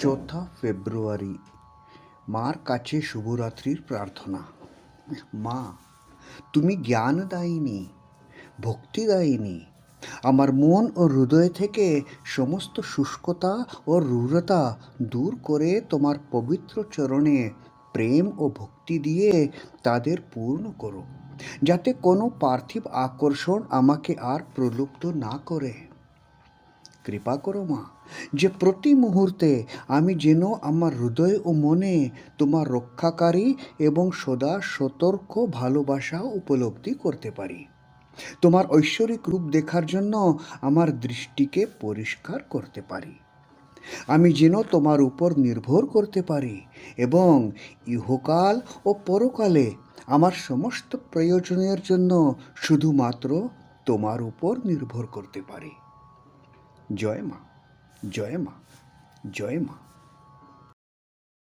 চৌঠা ফেব্রুয়ারি, মার কাছে শুভরাত্রির প্রার্থনা। মা, তুমি জ্ঞানদায়িনী ভক্তিদায়িনী আমার মন ও হৃদয় থেকে সমস্ত শুষ্কতা ও রূঢ়তা দূর করে তোমার পবিত্র চরণে প্রেম ও ভক্তি দিয়ে তাদের পূর্ণ করো, যাতে কোনো পার্থিব আকর্ষণ আমাকে আর প্রলুব্ধ না করে। কৃপা করো মা। যে প্রতি মুহূর্তে আমি যেন আমার হৃদয় ও মনে তোমার রক্ষাকারী এবং সদা সতর্ক, ভালোবাসা উপলব্ধি করতে পারি। তোমার ঐশ্বরিক রূপ দেখার জন্য আমার দৃষ্টিকে পরিষ্কার করতে পারি। আমি যেন তোমার উপর নির্ভর করতে পারি এবং ইহকাল ও পরকালে আমার সমস্ত প্রয়োজনের জন্য শুধুমাত্র তোমার উপর নির্ভর করতে পারি। জয় মা জয় মা জয় মা